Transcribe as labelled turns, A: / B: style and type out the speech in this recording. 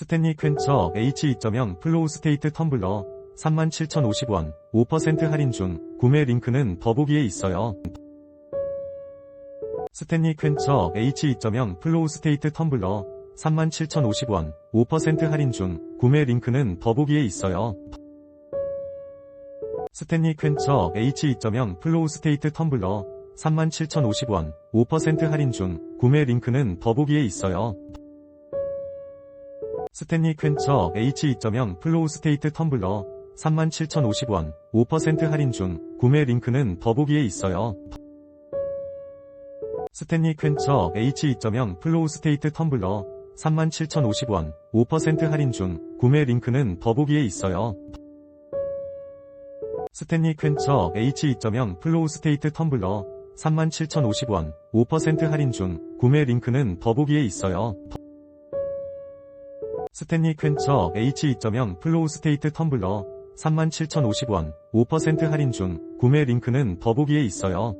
A: 스탠리 퀸처 H2.0 플로우 스테이트 텀블러 37,050원 5% 할인 중 구매 링크는 더보기에 있어요. 스탠리 퀸처 H2.0 플로우 스테이트 텀블러 37,050원 5% 할인 중 구매 링크는 더보기에 있어요. 스탠리 퀸처 H2.0 플로우 스테이트 텀블러 37,050원 5% 할인 중 구매 링크는 더보기에 있어요. 스탠리 퀸처 H2.0 플로우 스테이트 텀블러 37,050원 5% 할인 중 구매 링크는 더보기에 있어요. 스탠리 퀸처 H2.0 플로우 스테이트 텀블러 37,050원 5% 할인 중 구매 링크는 더보기에 있어요. 스탠리 퀸처 H2.0 플로우 스테이트 텀블러 37,050원 5% 할인 중 구매 링크는 더보기에 있어요. 스탠리 퀸처 H2.0 플로우 스테이트 텀블러 37,050원 5% 할인 중 구매 링크는 더보기에 있어요.